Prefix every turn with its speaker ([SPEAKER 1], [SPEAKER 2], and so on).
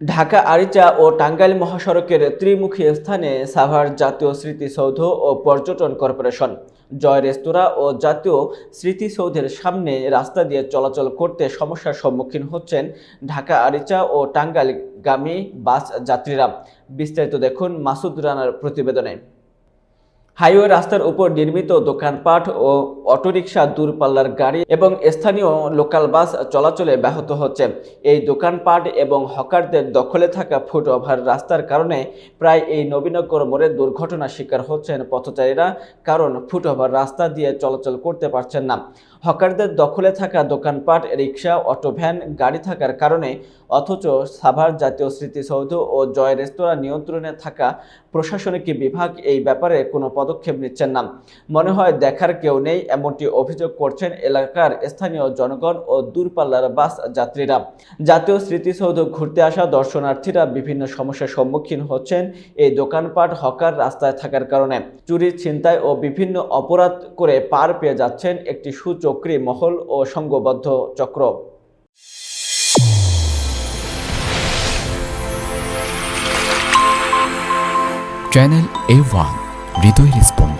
[SPEAKER 1] ঢাকা, আরিচা ও টাঙ্গাইল মহাসড়কের ত্রিমুখী স্থানে সাভার জাতীয় স্মৃতিসৌধ ও পর্যটন কর্পোরেশন। জয় রেস্তোরাঁ ও জাতীয় স্মৃতিসৌধের সামনে রাস্তা দিয়ে চলাচল করতে সমস্যার সম্মুখীন হচ্ছেন ঢাকা, আরিচা ও টাঙ্গাইলগামী বাস যাত্রীরা। বিস্তারিত দেখুন মাসুদ রানার প্রতিবেদনে। হাইওয়ে রাস্তার উপর নির্মিত দোকানপাট ও অটোরিকশা দূরপাল্লার গাড়ি এবং স্থানীয় লোকাল বাস চলাচলে ব্যাহত হচ্ছে। এই দোকানপাট এবং হকারদের দখলে থাকা ফুটওভার রাস্তার কারণে প্রায় এই নবীনগর মোড়ে দুর্ঘটনার শিকার হচ্ছেন পথচারীরা, কারণ ফুটওভার রাস্তা দিয়ে চলাচল করতে পারছেন না। হকারদের দখলে থাকা দোকানপাট রিক্সা অটো ভ্যান, গাড়ি থাকার কারণে অথচ সাভার জাতীয় স্মৃতিসৌধ ও জয় রেস্তোরাঁ নিয়ন্ত্রণে থাকা প্রশাসনিক বিভাগ এই ব্যাপারে কোনো পদক্ষেপ নিচ্ছেন না। মনে হয় দেখার কেউ নেই, এমনটি অভিযোগ করছেন এলাকার স্থানীয় জনগণ ও দূরপাল্লার বাস যাত্রীরা। জাতীয় স্মৃতিসৌধ ঘুরতে আসা দর্শনার্থীরা বিভিন্ন সমস্যার সম্মুখীন হচ্ছেন এই দোকানপাট হকার রাস্তায় থাকার কারণে। চুরি ছিনতাই ও বিভিন্ন অপরাধ করে পার পেয়ে যাচ্ছেন একটি সুচক্রী মহল ও সংঘবদ্ধ চক্র।
[SPEAKER 2] চ্যানেল এ ওয়ান। Відеоріспон